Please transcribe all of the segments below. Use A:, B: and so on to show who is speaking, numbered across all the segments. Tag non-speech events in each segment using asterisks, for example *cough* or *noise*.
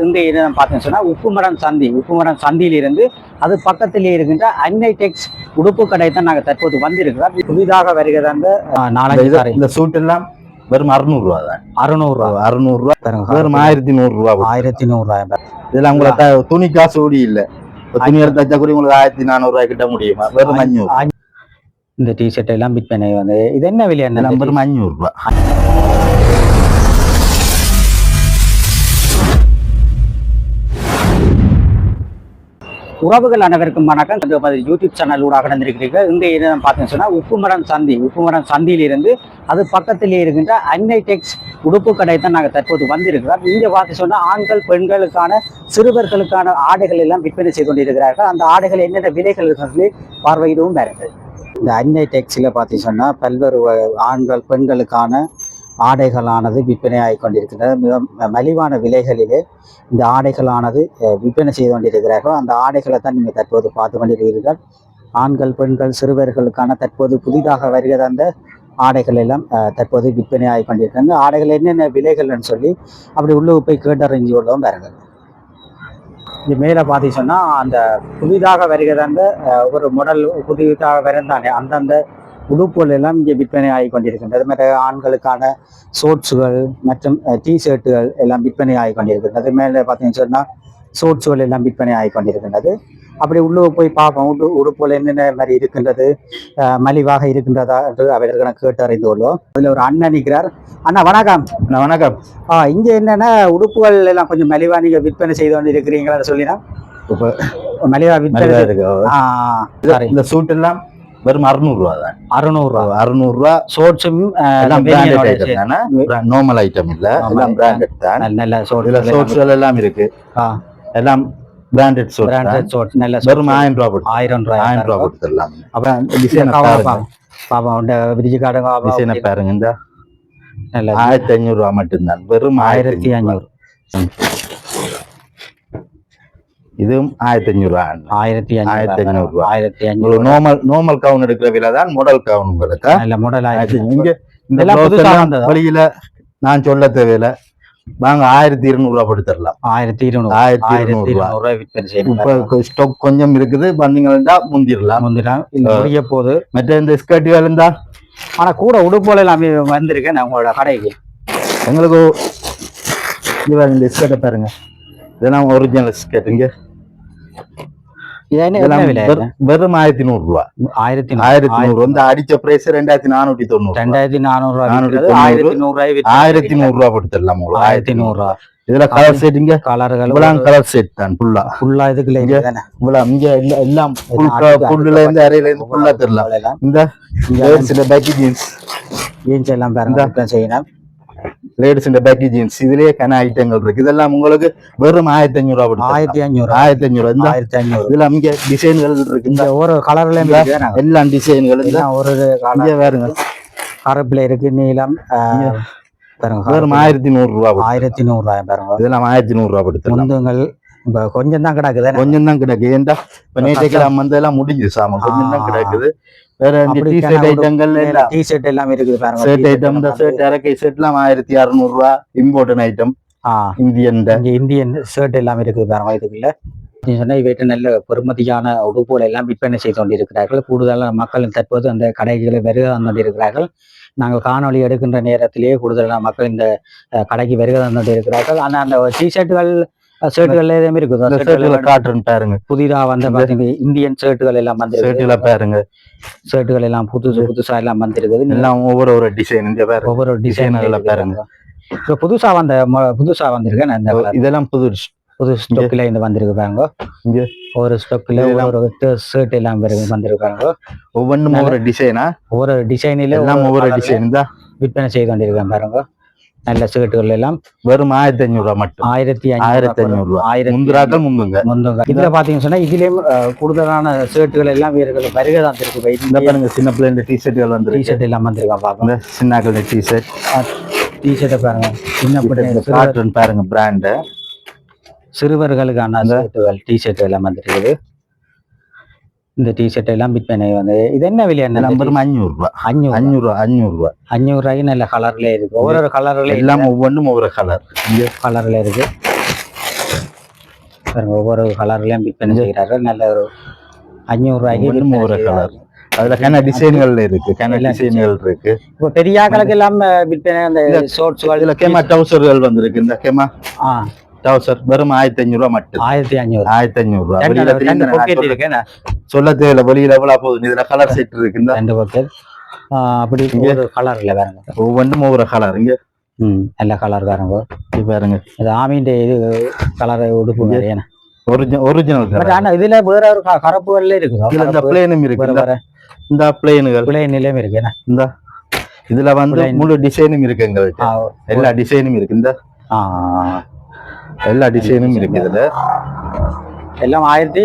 A: இந்த இடம் பார்த்தீங்கன்னு சொன்னா உப்புமரம் சந்தி உப்புமரம் சந்தியிலிருந்து அது பக்கத்திலே இருக்கின்ற அன்னை டெக்ஸ் உடுப்பு கடை தான் நாங்கள் தற்போது வந்திருக்கிறோம். புதிதாக வருகிற அந்த நாலஞ்சு
B: இந்த சூட் எல்லாம் வெறும் அறுநூறு ரூபா தான்.
A: அறுநூறு ரூபா
B: அறுநூறு ரூபா
A: பாருங்க.
B: வெறும் ஆயிரத்தி நூறு ரூபா போட்டு.
A: ஆயிரத்தி நூறு ரூபாய்
B: இதுல உங்களுக்கு துணி காசு கூடி இல்ல. துணி எடுத்து வச்சா கூட உங்களுக்கு ஆயிரத்தி நானூறு ரூபாய் கிட்ட முடியுமா? வெறும் அஞ்சூறு
A: இந்த டிஷர்ட் எல்லாம் விற்பனை வந்து இது என்ன விலை என்ன
B: இதெல்லாம் வெறும் அஞ்சூறு
A: உறவுகள் அனைவருக்கும் வணக்கம். இந்த மாதிரி யூடியூப் சேனல் ஊடாக நடந்திருக்கிறீர்கள் இந்த இடம் பார்த்தீங்கன்னு சொன்னால் உப்புமரம் சந்தி உப்புமரம் சந்தியிலிருந்து அது பக்கத்திலே இருக்கின்ற அன்னை டெக்ஸ் உடுப்பு கடை தான் நாங்கள் தற்போது வந்திருக்கிறோம். இங்கே பார்த்து சொன்னா ஆண்கள் பெண்களுக்கான சிறுவர்களுக்கான ஆடைகள் எல்லாம் விற்பனை செய்து கொண்டிருக்கிறார்கள். அந்த ஆடைகள் என்னென்ன விலைகள் சொல்லி பார்வையிடவும் பாருங்கள் இந்த அன்னை டெக்ஸில் பார்த்து சொன்னால் பல்வேறு ஆண்கள் பெண்களுக்கான ஆடைகளானது விற்பனை ஆகிக் கொண்டிருக்கின்றன. மிக மலிவான விலைகளிலே இந்த ஆடைகளானது விற்பனை செய்து கொண்டிருக்கிறார்கள். அந்த ஆடைகளை தான் நீங்கள் தற்போது பார்த்து கொண்டிருக்கிறீர்கள். ஆண்கள் பெண்கள் சிறுவர்களுக்கான தற்போது புதிதாக வருகிற அந்த ஆடைகள் எல்லாம் தற்போது விற்பனை ஆகி கொண்டிருக்கிறது ஆடைகள் என்னென்ன விலைகள்னு சொல்லி அப்படி உள்ள போய் கேட்டறிஞ்சு கொள்ளவும் பாருங்கள். இது மேலே பார்த்து சொன்னால் அந்த புதிதாக வருகிற அந்த ஒரு மாடல் புதிதாக வருந்தானே அந்தந்த உடுப்புகள் எல்லாம் இங்கே விற்பனை ஆகி கொண்டிருக்கின்றது மற்ற ஆண்களுக்கான ஷோட்ஸுகள் மற்றும் டிஷர்ட்டுகள் எல்லாம் விற்பனை ஆகி கொண்டிருக்கின்றது மேலே பார்த்தீங்கன்னு சொன்னால் ஷோட்ஸுகள் எல்லாம் விற்பனை ஆகி கொண்டிருக்கின்றது அப்படி உள்ளே போய் பார்ப்போம். உடு உடுப்புகள் என்னென்ன மாதிரி இருக்கின்றது மலிவாக இருக்கின்றதா என்று அவர்கள் கேட்டு அறிந்து கொள்வோம் அதில் ஒரு அண்ணன் நிற்கிறார் அண்ணா வணக்கம்.
B: அண்ணா, வணக்கம்.
A: ஆ இங்கே என்னென்னா உடுப்புகள் எல்லாம் கொஞ்சம் மலிவாக நீங்கள் விற்பனை செய்து கொண்டு இருக்கிறீங்களா சொல்லினா?
B: இப்ப
A: மலிவா விற்பனை
B: இருக்கு. இந்த சூட் எல்லாம் வெறும் அறுநூறு ரூபா தான்
A: அறுநூறுவா
B: அறுநூறு ரூபா
A: ஷோட்ஸும்
B: எல்லாம் பிராண்டட் ஐட்டம் தானே நார்மல் ஐட்டம் இல்ல. எல்லாம் பிராண்டட் தான்
A: நல்ல
B: இதுல
A: ஷோட்ஸ்
B: ஷோட்ஸ்கள் எல்லாம் இருக்கு. எல்லாம் பிராண்டட் ஷோட்
A: பிராண்டட் ஷோட்ஸ் நல்ல
B: வெறும் ஆயிரம் ரூபா போட்டு
A: ஆயிரம் ரூபாய்
B: ஆயிரம் ரூபா கொடுத்துடலாம்
A: அப்புறம்
B: டிசைன்
A: பாப்பா உண்ட விரிஜி காடுங்க
B: டிசைனை பாருங்க இந்த
A: நல்ல
B: ஆயிரத்தி ஐநூறு ரூபா மட்டும்தான் வெறும்
A: ஆயிரத்தி அஞ்சூறு
B: இதுவும் ஆயிரத்தி அஞ்சூறு ரூபா
A: ஆயிரத்தி
B: ஆயிரத்தி ஐநூறு ரூபா.
A: ஆயிரத்தி அஞ்சூறு
B: நார்மல் நார்மல் கவுன் எடுக்கிற விலை தான் மாடல் கவுன் உங்களுக்கு
A: நல்ல மாடல்
B: இங்க இந்த? வெளியில நான் சொல்ல தேவையில்ல வாங்க ஆயிரத்தி இருநூறு ரூபா போட்டு தரலாம்
A: ஆயிரத்தி இருநூறு
B: ஆயிரத்தி இருநூறு ரூபா
A: இருநூறு ரூபாய் விற்பனை செய்யணும்
B: இப்ப ஸ்டாக் கொஞ்சம் இருக்குது வந்தீங்கன்னா முந்திரலாம்
A: முந்தினா இது முடிய போகுது
B: மற்ற இந்த ஸ்கர்ட்டுகள் இருந்தா
A: ஆனா கூட உடுப்போல எல்லாம் வந்திருக்கேன் நான் உங்களோட கடைக்கு
B: எங்களுக்கு இந்த ஸ்கர்ட்டை பாருங்க இதெல்லாம் ஒரிஜினல் ஸ்கர்ட்டுங்க வெறும் ஆயிரத்தி நூறு ரூபா.
A: ஆயிரத்தி
B: ஆயிரத்தி நூறு வந்து அடிச்ச பிரைஸ் ரெண்டாயிரத்தி நானூத்தி தொண்ணூறு
A: ரெண்டாயிரத்தி நானூறு ரூபாய். ஆயிரத்தி நூறு ரூபாய்
B: ஆயிரத்தி நூறு ரூபா போட்டு தரலாம் உங்களுக்கு
A: ஆயிரத்தி நூறு ரூபாய்
B: இதுல கலர் செட்டுங்க
A: கலர்கள்
B: இவ்வளவு கலர் செட் தான் ஃபுல்லா
A: ஃபுல்லா இதுக்குள்ள
B: இங்க இவ்வளவு இங்க எல்லாம் புல்லுல இருந்து அறையில இருந்து ஃபுல்லா தரலாம்.
A: எல்லாம்
B: இந்த இந்த பேக்கி ஜீன்ஸ்
A: ஜீன்ஸ் எல்லாம் விற்பனை செய்யணும்.
B: லேடிஸ் இந்த பேக்கி ஜீன்ஸ் இதுலயே கன ஐட்டங்கள் இருக்கு. இதெல்லாம் உங்களுக்கு வெறும் ஆயிரத்தி அஞ்சூறு ரூபா
A: ஆயிரத்தி அஞ்சூறு
B: ஆயிரத்தி அஞ்சூறு இந்த
A: ஆயிரத்தி அஞ்சூறு
B: இதுல இங்க டிசைன்கள் இருக்கு.
A: இந்த ஒரு கலர்லயும்?
B: எல்லா டிசைன்கள் இந்த
A: எல்லாம் ஒரு
B: இங்க பாருங்க
A: கருப்புல இருக்கு ஆஹ், பாருங்க
B: வெறும் ஆயிரத்தி நூறு ரூபா
A: ஆயிரத்தி நூறு ரூபாய் பாருங்க
B: இதெல்லாம் ஆயிரத்தி நூறு ரூபா
A: முந்துங்கள் இப்ப கொஞ்சம் தான் கிடக்குது.
B: கொஞ்சம் தான் கிடக்கு. ஏன்டா? இப்ப நேற்றைக்கு வந்து எல்லாம் முடிஞ்சு சாமான் கொஞ்சம் தான். கிடக்குது. வேற இந்த
A: அப்படி
B: டி ஷர்ட் ஐட்டங்கள் எல்லாம்.
A: டி ஷர்ட் எல்லாம் இருக்குது பாருங்க.
B: ஷர்ட் ஐட்டம் இந்த ஷர்ட் இறக்கை ஷர்ட்லாம் ஆயிரத்தி அறுநூறு ரூபா imported item Indian
A: Indian shirt எல்லாம் இருக்குது பாருங்க இதுக்குள்ள. நீ சொன்ன இவைட்டு நல்ல பெருமதியான உடுப்புகள் எல்லாம் விற்பனை செய்து கொண்டிருக்கிறார்கள். கூடுதலான மக்கள் தற்போது அந்த கடைகளை வருகை கொண்டிருக்கிறார்கள். நாங்கள் காணொளி எடுக்கின்ற நேரத்திலேயே கூடுதலான மக்கள் இந்த கடைக்கு வருகை கொண்டிருக்கிறார்கள். ஆனால் அந்த டிஷர்ட்டுகள் ஷர்ட்டுகள் எதுவுமே இருக்குது.
B: இந்த
A: ஷர்ட்டுகள்
B: ஷர்ட்ல காட்டுறேன் பாருங்க.
A: புதிதா வந்து பாத்தீங்கன்னா இந்தியன் ஷர்ட்டுகள் எல்லாம் வந்து
B: ஷர்ட்ல பாருங்க.
A: ஷர்ட்டுகள் எல்லாம் புதுசு புதுசா எல்லாம் வந்திருக்குது.
B: எல்லாம் ஒவ்வொரு ஒரு டிசைன் இந்த பாருங்க.
A: ஒவ்வொரு டிசைன்
B: அதுல பாருங்க.
A: இப்போ புதுசா வந்த புதுசா வந்திருக்கேன்.
B: இதெல்லாம் புது
A: புது ஸ்டொக்ல இந்த வந்திருக்கு பாருங்க. ஒவ்வொரு
B: இதெல்லாம்
A: ஒவ்வொரு ஷர்ட் எல்லாம் வந்திருக்காங்க
B: ஒவ்வொன்றும் ஒவ்வொரு டிசைனா
A: ஒவ்வொரு டிசைனில
B: எல்லாம் ஒவ்வொரு டிசைன் தான்
A: விற்பனை செய்து கொண்டிருக்கேன் பாருங்க. நல்ல ஷர்ட்டுகள் எல்லாம்
B: வெறும் ஆயிரத்தி அஞ்சூறு ரூபா மட்டும்.
A: ஆயிரத்தி
B: ஆயிரத்தி அஞ்சூறு ரூபா.
A: ஆயிரத்தி
B: முந்திராக்கள் முந்துங்க.
A: முந்துங்க. இதுல பாத்தீங்கன்னு சொன்னா இதுலயும் கூடுதலான ஷர்ட்டுகள் எல்லாம் வீரர்கள் வருகை தான் இருக்கு
B: இந்த பாருங்க சின்ன பிள்ளைங்க டி ஷர்ட்கள்
A: டி
B: வந்துருக்கு.
A: ஷர்ட் எல்லாம் வந்திருக்கான்
B: இந்த சின்னாக்கள் டி ஷர்ட்
A: டி ஷர்ட்டை பாருங்க. சின்ன பிள்ளைங்க
B: பாருங்க பிராண்டு
A: சிறுவர்களுக்கான ஷர்ட்டுகள் டி ஷர்ட் எல்லாம் வந்திருக்குது. இந்த டி ஷர்ட் எல்லாம் விற்பனை வந்து இது என்ன விலை என்ன
B: எல்லாம் வெறும் அஞ்சூறு ரூபா
A: அஞ்சூறு
B: அஞ்சூறு ரூபா அஞ்சூறு ரூபா
A: அஞ்சூறு ரூபாய்க்கு நல்ல கலர்ல இருக்கு ஒவ்வொரு கலர்ல
B: எல்லாம் ஒவ்வொன்றும் ஒவ்வொரு கலர் இங்க
A: கலர்ல இருக்கு. பாருங்க ஒவ்வொரு கலர்லயும் விற்பனை செய்கிறார்கள் நல்ல ஒரு அஞ்சூறு ரூபாய்க்கு
B: ஒவ்வொரு
A: செய்கிறார்கள்.
B: அதுல கன டிசைன்கள் இருக்கு. கன டிசைன்கள் இருக்கு.
A: இப்போ பெரிய ஆக்களுக்கு எல்லாம் விற்பனை அந்த ஷோர்ட்ஸ்கள்
B: இதுல கேமா டவுசர்கள் வந்திருக்கு. இந்த கேமா
A: ஆ.
B: டவுசர் வெறும் ஆயிரத்தி அஞ்சூறு ரூபா மட்டும்.
A: ஆயிரத்தி அஞ்சூறு
B: ஆயிரத்தி அஞ்சூறு ரூபா. சொல்ல-
A: இருக்கு
B: தேவையில்ல வெளியில எவ்வளவு போகுது? இதுல கலர் செட் இருக்கு
A: ரெண்டு பக்கெட் அப்படி ஒரு கலர்ல பாருங்க
B: ஒவ்வொன்றும் ஒவ்வொரு கலர் இங்க?
A: ம் நல்ல கலர் பாருங்க
B: இது பாருங்க.
A: இது ஆமீன் இது கலர் உடுப்பு என்ன
B: ஒரிஜினல்
A: ஆனா இதுல வேற ஒரு கருப்புகள்ல இருக்குது
B: இதுல இந்த பிளேனும் இருக்கு. இந்த- பிளேனுகள்
A: பிள்ளை நிலையம் இருக்கு என்ன
B: இந்த. இதுல வந்து. முழு டிசைனும் இருக்கு எங்கள்கிட்ட
A: ஆ,
B: எல்லா டிசைனும் இருக்கு. இந்த. எல்லா டிசைனும் இருக்கு இதுல
A: எல்லாம் ஆயிரத்தி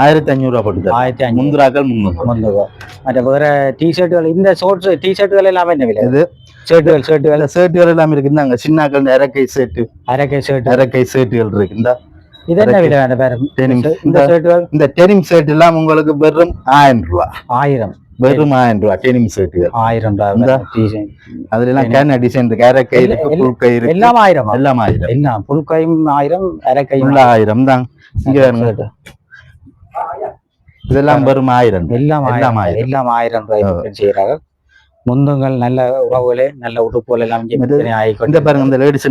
B: ஆயிரத்தி அஞ்சூறு ரூபா போட்டு.
A: ஆயிரத்தி அஞ்சூறு
B: முந்திராக்கள் முந்நூறு
A: முந்நூறு மற்ற வேற டி ஷர்ட்டுகள் இந்த ஷோர்ட்ஸ் டி ஷர்ட்டுகள் எல்லாமே என்ன விலை
B: இது
A: ஷர்ட்டுகள் ஷர்ட்டுகள்
B: ஷர்ட்டுகள் எல்லாம் இருக்கு இந்தாங்க சின்னாக்கள் இந்த இறக்கை ஷர்ட்
A: அரைக்கை ஷர்ட்
B: இறக்கை ஷர்ட்டுகள் இருக்கு இந்த
A: இது என்ன விலை. இந்த
B: இந்த
A: ஷர்ட்டுகள்
B: இந்த டெனிம் ஷர்ட் எல்லாம் உங்களுக்கு வெறும் ஆயிரம் ரூபா
A: ஆயிரம்
B: வெறும் ஆயிரம் ரூபா டெனிம் ஷர்ட்டுகள்
A: ஆயிரம் ரூபாய்
B: அதுல எல்லாம் கேன டிசைன்
A: இல்ல-
B: இருக்கு.
A: இல்ல-
B: புல் கை இருக்கு
A: எல்லாம் ஆயிரம்?
B: எல்லாம் ஆயிரம்.
A: எல்லாம் புல் கையும் ஆயிரம்
B: உள்ள ஆயிரம். தான். இங்க. இதெல்லாம் வெறும் ஆயிரம்.
A: எல்லாம்
B: எல்லாம்
A: ஆயிரம். எல்லாம் ஆயிரம் ரூபாய் செய்கிறார்கள் முந்துங்கள் நல்ல உறவுகளே நல்ல உடுப்புகள் எல்லாம்
B: இந்த பாருங்க இந்த லேடிஸ்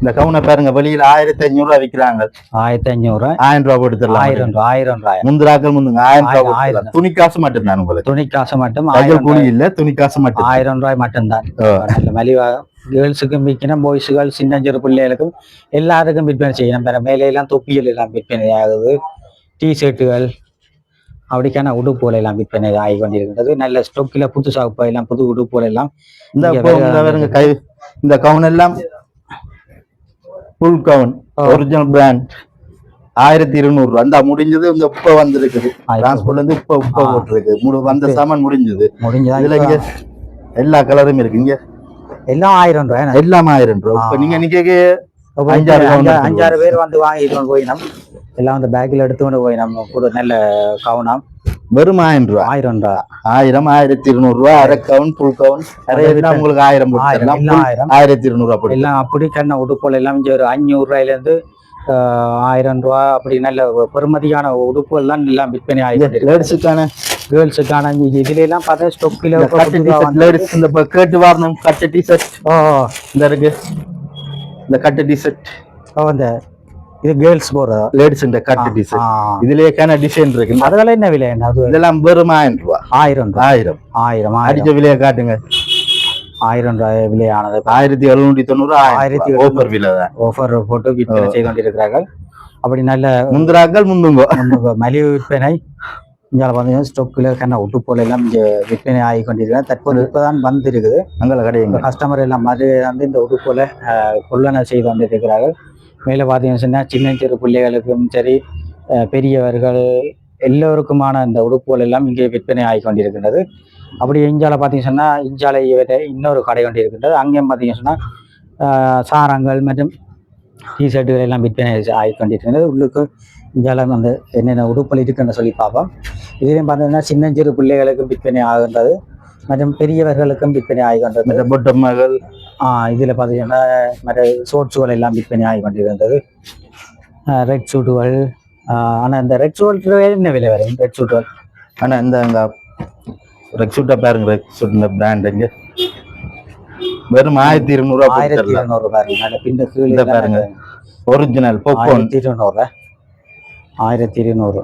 B: இந்த கவுனை பாருங்க வெளியில ஆயிரத்தி அஞ்சூறு ரூபா விக்கிறாங்க.
A: ஆயிரத்தி அஞ்சூறு
B: ஆயிரம் ரூபா போட்டு தரலாம்
A: ஆயிரம் ரூபாய் ஆயிரம் ரூபாய்.
B: முந்திராக்கள் முந்துங்க ஆயிரம் ரூபா
A: ஆயிரம்.
B: துணி காசு மட்டும் தான் உங்களுக்கு.
A: துணி காசு மட்டும்
B: தையல் கூலி
A: ரூபாய்.
B: இல்ல துணி காசு மட்டும்.
A: ஆயிரம் ரூபாய் மட்டும்தான்.
B: ஆ.
A: நல்ல மலிவா. கேர்ள்ஸுக்கும் விற்கணும் பாய்ஸுகள் சின்ன சிறு பிள்ளைகளுக்கும் எல்லாருக்கும் விற்பனை செய்யணும். வேற மேலே எல்லாம் தொப்பிகள் எல்லாம் விற்பனை ஆகுது. டி ஷர்ட்டுகள் அப்படிக்கான உடுப்புகள் எல்லாம் விற்பனை ஆகி கொண்டிருக்கின்றது. நல்ல ஸ்டொக்கில் புதுசாக எல்லாம் புது உடுப்புகள் எல்லாம்
B: இந்த கை இந்த கவுன் எல்லாம் ஃபுல் கவுன். ஒரிஜினல் பிராண்ட் ஆயிரத்தி இருநூறு. அந்த முடிஞ்சது இந்த உப்ப வந்திருக்குது. டிரான்ஸ்போர்ட்ல இருந்து உப்ப உப்ப. போட்டிருக்கு. வந்த சாமான் முடிஞ்சது.
A: முடிஞ்சதா?
B: இதுல இங்க எல்லா கலரும் இருக்கு. இங்க
A: எல்லாம் ஆயிரம் ரூபாய்
B: எல்லாம் ஆயிரம் ரூபா இப்ப. நீங்க
A: அப்ப
B: அஞ்சாறு
A: அஞ்சாறு பேர் வந்து வாங்கிட்டு கொண்டு போய் நம்ம எல்லாம் அந்த பேக்கில் எடுத்து கொண்டு போய் நம்ம கூட நல்ல கவுனம்
B: வெறும் ஆயிரம் ரூபா.
A: ஆயிரம் ரூபா.
B: ஆயிரம் ஆயிரத்தி இருநூறு ரூபா அரை கவுன் ஃபுல் கவுன். நிறைய உங்களுக்கு ஆயிரம்
A: ஆயிரம். எல்லாம்
B: ஆயிரத்தி இருநூறு ரூபா போட்டு
A: எல்லாம் அப்படி கண்ண உடுப்புகள் எல்லாம் இங்கே ஒரு அஞ்சூறு ரூபாயிலேருந்து ஆயிரம் ரூபா அப்படி நல்ல ஒரு பெறுமதியான உடுப்புகள் தான் எல்லாம் விற்பனை ஆகிட்டு
B: லேடிஸுக்கான
A: கேர்ள்ஸுக்கான இதுல எல்லாம் பார்த்தா ஸ்டொக்கில்
B: லேடிஸ் இந்த கேட்டு வாரணும் கட்டு டிஷர்ட்
A: ஓ
B: இந்த இருக்கு. இந்த கட்டு டிஷர்ட்
A: ஓ இந்த இது கேர்ள்ஸ் போடுறதா
B: லேடிஸ் இந்த டிஷர்ட்
A: ஆ.
B: இதுலயே கேன டிசைன் இருக்கு.
A: அதெல்லாம் என்ன விலை? என்ன
B: இதெல்லாம் வெறும் ஆயிரம் ரூபா.
A: ஆயிரம் ரூபாய்
B: ஆயிரம்.
A: ஆயிரம்
B: அடிச்ச விலையை காட்டுங்க.
A: ஆயிரம் ரூபாய் விலையானது.
B: ஆயிரத்தி எழுநூத்தி தொண்ணூறு
A: ஆயிரத்தி.
B: ஓப்பர் விலை
A: ஆஃபர் போட்டு விற்பனை செய்து கொண்டிருக்கிறார்கள் அப்படி நல்ல
B: முந்திராக்கள் முந்துங்கோ.
A: மலிவு விற்பனை. இங்கே பார்த்தீங்கன்னா ஸ்டொக்கில் கண்ண உடுப்புகள் எல்லாம் இங்கே விற்பனை ஆகி கொண்டிருக்கிறது தற்போது இப்போதான் வந்திருக்குது.
B: அங்கே கடையுங்க
A: கஸ்டமர் எல்லாம் மாதிரி வந்து இந்த உடுப்புல கொள்ளனை செய்து கொண்டிருக்கிறார்கள் மேலே பார்த்தீங்கன்னு சொன்னால் சின்ன சிறு பிள்ளைகளுக்கும் சரி பெரியவர்கள் எல்லோருக்குமான இந்த உடுப்புகள் எல்லாம் இங்கே விற்பனை ஆகி கொண்டிருக்கின்றது. அப்படி இஞ்சால பார்த்தீங்கன்னு சொன்னால் இஞ்சாலை இன்னொரு கடை கொண்டு இருக்கின்றது. அங்கேயும் பார்த்தீங்கன்னு சொன்னால் சாரங்கள் மற்றும் டிஷர்ட்டுகள் எல்லாம் விற்பனை ஆகி கொண்டிருக்கின்றது. உள்ளுக்கு இஞ்சால அந்த என்னென்ன உடுப்புகள் இருக்குன்னு சொல்லி பார்ப்போம். இதுலேயும் பார்த்தீங்கன்னா சின்ன சிறு விற்பனை ஆகின்றது. மற்றும் பெரியவர்களுக்கும் விற்பனை ஆகி கொண்டது
B: இந்த பொட்டம் மகள்
A: ஆ இதில் பார்த்தீங்கன்னா மற்ற ஷோட்ஸுகள் எல்லாம் விற்பனை ஆகி கொண்டிருந்தது ரெட் சூட்டுகள் ஆனால் இந்த ரெட் சூட் என்ன விலை வரும்? ரெட் சூட்டுகள்
B: ஆனா இந்த அங்க ரெக்ஸூட்டா பாருங்க ரெக்ஸூட் இந்த பிராண்ட் இங்க. வெறும் ஆயிரத்தி இருநூறு ரூபா
A: ஆயிரத்தி இருநூறு பாருங்க பின்ன கீழே
B: இந்த பாருங்க. ஒரிஜினல்
A: ஆயிரத்தி இருநூறு. ஆயிரத்தி இருநூறு.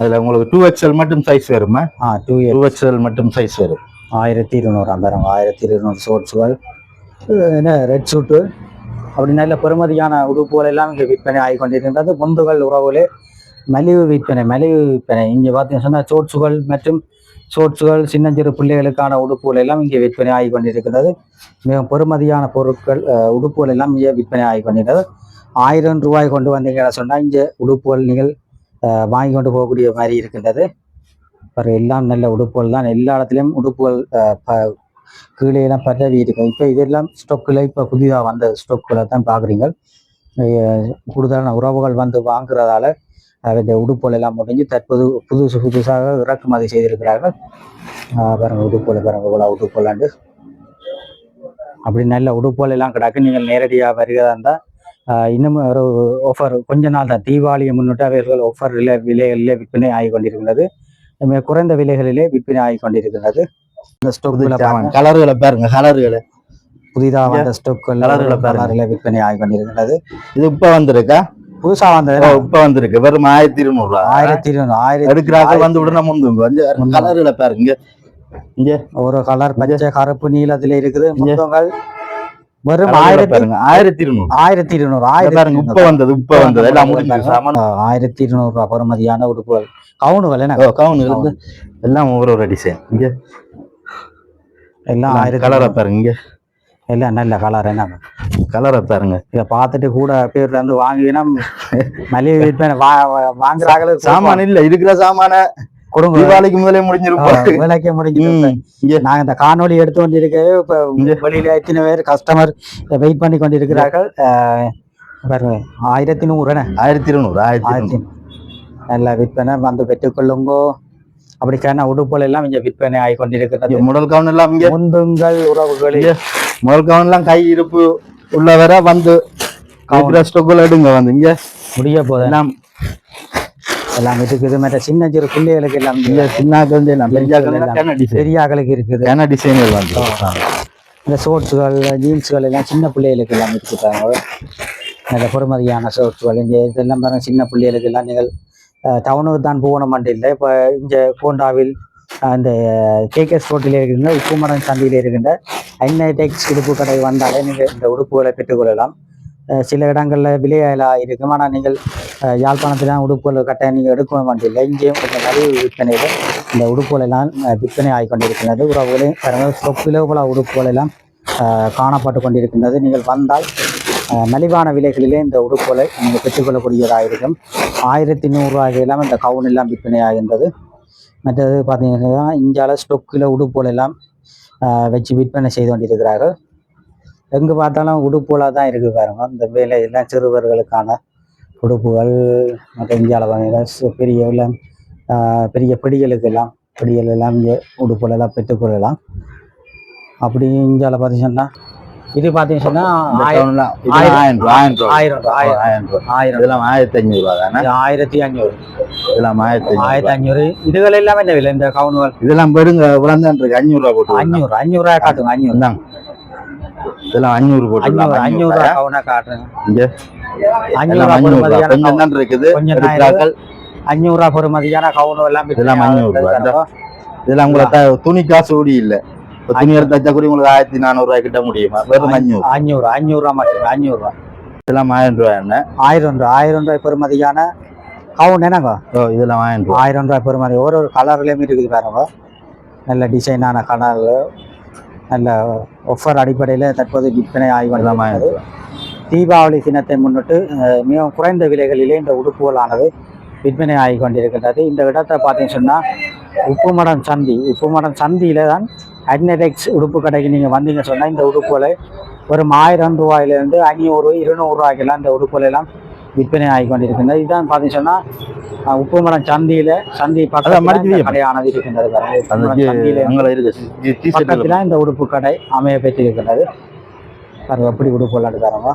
B: அதுல உங்களுக்கு டூ எக்ஸ்எல் மட்டும் சைஸ் வருமா
A: ஆ டூ
B: டூ எக்ஸ்எல் மட்டும் சைஸ் வரும்
A: ஆயிரத்தி இருநூறாம் பாருங்க ஆயிரத்தி இருநூறு ஷோட்ஸுகள் என்ன ரெட் சூட்டு அப்படி நல்ல பெறுமதியான உடுப்புகள் எல்லாம் இங்கே விற்பனை ஆகி கொண்டிருந்தது முந்துகள் உறவுகளே மலிவு விற்பனை மலிவு விற்பனை. இங்கே பார்த்தீங்கன்னா சொன்னால் சோட்ஸுகள் மற்றும் சோட்ஸுகள் சின்னஞ்சிறு பிள்ளைகளுக்கான உடுப்புகள் எல்லாம் இங்கே விற்பனை ஆகி கொண்டிருக்கிறது மிக பெறுமதியான பொருட்கள் உடுப்புகள் எல்லாம் இங்கே விற்பனை ஆகி கொண்டிருக்கிறது ஆயிரம் ரூபாய் கொண்டு வந்தீங்கன்னா சொன்னால் இங்கே உடுப்புகள் நீங்கள் வாங்கி கொண்டு போகக்கூடிய மாதிரி இருக்கின்றது. பாரு எல்லாம் நல்ல உடுப்புகள் தான் எல்லா இடத்துலையும் உடுப்புகள் ப- கீழே எல்லாம் பரவி இருக்கும். இப்போ இதெல்லாம் ஸ்டொக்கில் இப்போ புதிதாக வந்த ஸ்டொக்கில் தான் பார்க்குறீங்க கூடுதலான உறவுகள் வந்து வாங்குறதால இந்த உடுப்புகள் எல்லாம் முடிஞ்சு தற்போது புதுசு புதுசாக இறக்குமதி செய்திருக்கிறார்கள். அஹ், பாருங்க உடுப்புகள் பாருங்க இவ்வளோ உடுப்புலாண்டு அப்படி நல்ல உடுப்புகள் எல்லாம் கிடக்கு. நீங்கள் நேரடியாக வருகிறதா இருந்தால் இன்னும் ஒரு ஆஃபர் கொஞ்ச நாள் தான். தீபாவளியை முன்னிட்டு அவர்கள் ஆஃபர் விலை விலைகளிலே விற்பனை ஆகி கொண்டிருக்கிறது மிக குறைந்த விலைகளிலே விற்பனை ஆகி கொண்டிருக்கிறது. இந்த ஸ்டோக்குகளை
B: கலர்களை பாருங்க கலர்களை.
A: புதிதாக வந்த ஸ்டோக்குகள்
B: கலர்களை.
A: கலரில் விற்பனை ஆகி கொண்டிருக்கிறது.
B: இது இப்ப வந்திருக்கா?
A: புதுசா வந்தது
B: இப்ப வந்திருக்கு. வெறும் ஆயிரத்தி இருநூறு
A: ஆயிரத்தி இருநூறு ஆயிரத்தி
B: எடுக்கிறாங்க வந்து உடனே முந்துங்க. கலர்களை பாருங்க. இங்க
A: ஒரு கலர் பச்சை கருப்பு நீளத்துல இருக்குது. முத்தங்கள் வெறும் ஆயிரத்தி
B: ஆயிரத்தி இருநூறு.
A: ஆயிரத்தி இருநூறு ஆயிரத்தி
B: இப்ப வந்தது இப்ப வந்தது. எல்லாம்
A: ஆயிரத்தி இருநூறு ரூபாய் பெறுமதியான உடுப்புகள் கவுனுகள் என்ன?
B: ஓ, கவுனு இருந்து எல்லாம் ஒரு ஒரு டிசைன் இங்க.
A: எல்லாம் ஆயிரத்தி
B: கலரை பாருங்க இங்க.
A: எல்லாம் நல்ல கலர் என்ன?
B: கலரை பாருங்க.
A: இதை பார்த்துட்டு கூட பேர்ல இருந்து வாங்கினா *laughs* மலிவு விற்பனை வா- வா- வாங்குறாங்களுக்கு
B: சாமான் இல்ல இருக்கிற சாமான.
A: கொடுங்க.
B: தீபாவளிக்கு முதலே முடிஞ்சிருப்போம்
A: விலைக்கு முடிஞ்சு
B: ம், இங்க
A: நாங்க இந்த காணொளி எடுத்து கொண்டிருக்கவே இப்ப. வெளியில எத்தனை பேர் கஸ்டமர் வெயிட் பண்ணி கொண்டிருக்கிறார்கள். பாருங்க ஆயிரத்தி நூறு என்ன
B: ஆயிரத்தி இருநூறு ஆயிரத்தி
A: நல்ல விற்பனை வந்து பெற்றுக்கொள்ளுங்கோ. அப்படிக்கான உடுப்புகள் எல்லாம் இங்க விற்பனை ஆகி கொண்டிருக்கிறது.
B: முதல் கவுன் எல்லாம் இங்க.
A: முந்துங்கள் உறவுகளில்.
B: இங்க முதல் கவுன் எல்லாம் கை இருப்பு உள்ளவரை வந்து ஸ்டொக்குல எடுங்க வந்து இங்க.
A: முடிய போது
B: எல்லாம்
A: இருக்குது. மற்ற சின்ன சிறு பிள்ளைகளுக்கு எல்லாம்
B: இங்க சின்னாக்கள் இருந்து எல்லாம் பெரியாக்கள்
A: பெரியாக்களுக்கு இருக்குது.
B: கேன டிசைன்கள் வந்து
A: இந்த ஷோர்ட்ஸுகள் ஜீன்ஸுகள் எல்லாம் சின்ன பிள்ளைகளுக்கு எல்லாம் இருக்குதாங்க நல்ல பொறுமதியான ஷோர்ட்ஸுகள் இங்கே இதெல்லாம் பாருங்க சின்ன பிள்ளைகளுக்கு எல்லாம் நீங்கள் டவுனுக்கு தான் போகணும் இல்லை. இப்போ இங்கே கோண்டாவில் அந்த கேகேஎஸ் ரோட்டில் இருக்கின்ற உப்புமடம் சந்தையில் இருக்கின்ற ஐநைடெக்ஸ் உடுப்பு கடை வந்தாலே நீங்கள் இந்த உடுப்புகளை பெற்றுக்கொள்ளலாம் சில இடங்களில் விலையிலாக இருக்கும். ஆனால் நீங்கள் அஹ் யாழ்ப்பாணத்தில் உடுப்புகள் கட்ட நீங்கள் எடுக்க வேண்டியதில்லை. இங்கேயும் கொஞ்சம் நிறைய விற்பனையில் இந்த உடுப்புகளெல்லாம் விற்பனை ஆகி கொண்டிருக்கின்றது. உறவுகளே பாருங்கள் சொப்பிலோ போல உடுப்புகள் எல்லாம் காணப்பட்டு கொண்டிருக்கின்றது. நீங்கள் வந்தால் மலிவான விலைகளிலே இந்த உடுப்புகளை நீங்கள் பெற்றுக்கொள்ளக்கூடியதாக இருக்கும் ஆயிரத்தி நூறுரூவாய்க்கு எல்லாம் இந்த கவுன் எல்லாம் விற்பனை ஆகின்றது. மற்றது பார்த்தீங்கன்னா இந்தியாவில் ஸ்டொக்கில் உடுப்புகள் எல்லாம் வச்சு விற்பனை செய்து கொண்டிருக்கிறார்கள். எங்கே பார்த்தாலும் உடுப்புகளாக தான் இருக்குது பாருங்க. இந்த வேலை எல்லாம் சிறுவர்களுக்கான உடுப்புகள் மற்ற இந்தியாவில் பார்த்தீங்கன்னா பெரிய எல்லாம் பெரிய பிடிகளுக்கு எல்லாம் பிடிகள் எல்லாம் இங்கே உடுப்புகள் எல்லாம் பெற்றுக்கொள்ளலாம் அப்படி இந்தியாவில் பார்த்தீங்கன்னா இது பார்த்தீங்கன்னா
B: இந்த
A: ஆயிரம்
B: ஆயிரத்தி அஞ்சூறு தானே?
A: ஆயிரத்தி அஞ்சூறு
B: இதெல்லாம் ஆயிரத்தி
A: ஆயிரத்தி அஞ்சூறு இதுகள் எல்லாமே என்ன விலை? இந்த கவுனுகள்
B: இதெல்லாம் பெருங்க விளந்தான் இருக்கு. அஞ்சூறு ரூபா போட்டு
A: அஞ்சூறு அஞ்சூறு ரூபாய் காட்டுங்க அஞ்சூறு
B: இந்தாங்க. இதெல்லாம் அஞ்சூறு போட்டு
A: அஞ்சூறு கவுனா காட்டுங்க
B: இங்க?
A: அஞ்சூறு
B: ரூபா கொஞ்சம். தான் இருக்குது.
A: அஞ்சூறு ரூபாய் பொறுமதியான கவுனு எல்லாம்
B: இதெல்லாம் அஞ்சூறு இதெல்லாம் உங்களுக்கு துணி காசு கூடி இல்ல. இப்ப துணி எடுத்து கூட உங்களுக்கு ஆயிரத்தி நானூறு ரூபாய் கிட்ட முடியுமா? வெறும் அஞ்சூறு
A: அஞ்சூறு அஞ்சூறு ரூபாய் மட்டும் அஞ்சூறு ரூபாய்
B: இதெல்லாம் ஆயிரம் ரூபாய் என்ன?
A: ஆயிரம் ரூபாய் ஆயிரம் ரூபாய் பெறுமதியான கவுன் என்னங்க?
B: ஓ இதெல்லாம் ஆயிரம் ரூபாய்
A: ஆயிரம் ரூபாய் பெறுமதி. ஒரு ஒரு கலர்லேயுமே இருக்குது பாருங்க. நல்ல டிசைனான கலர் நல்ல ஒஃபர் அடிப்படையில் தற்போது விற்பனை ஆகி
B: இதெல்லாம்
A: தீபாவளி தினத்தை முன்னிட்டு மிகவும் குறைந்த விலைகளிலே இந்த உடுப்புகளானது விற்பனை ஆகி கொண்டிருக்கின்றது. இந்த இடத்தை பார்த்தீங்கன்னு சொன்னால் உப்புமடம் சந்தி. உப்புமடம் சந்தியில தான் அக்னடெக்ஸ் உடுப்பு கடைக்கு நீங்கள் வந்தீங்க சொன்னால் இந்த உடுப்புகளை ஒரு ஆயிரம் ரூபாயிலேருந்து ஐநூறு இருநூறு ரூபாய்க்கெல்லாம் இந்த உடுப்புகளெல்லாம் விற்பனை ஆகி கொண்டிருக்கின்றது இதுதான் பார்த்தீங்கன்னு சொன்னால் உப்புமடம் சந்தியில சந்தி பக்கத்தில். கடையானது இருக்கின்றது பக்கத்தில் இந்த உடுப்பு கடை அமைய பெற்றிருக்கின்றது. பாருங்க எப்படி உடுப்பு தரோங்க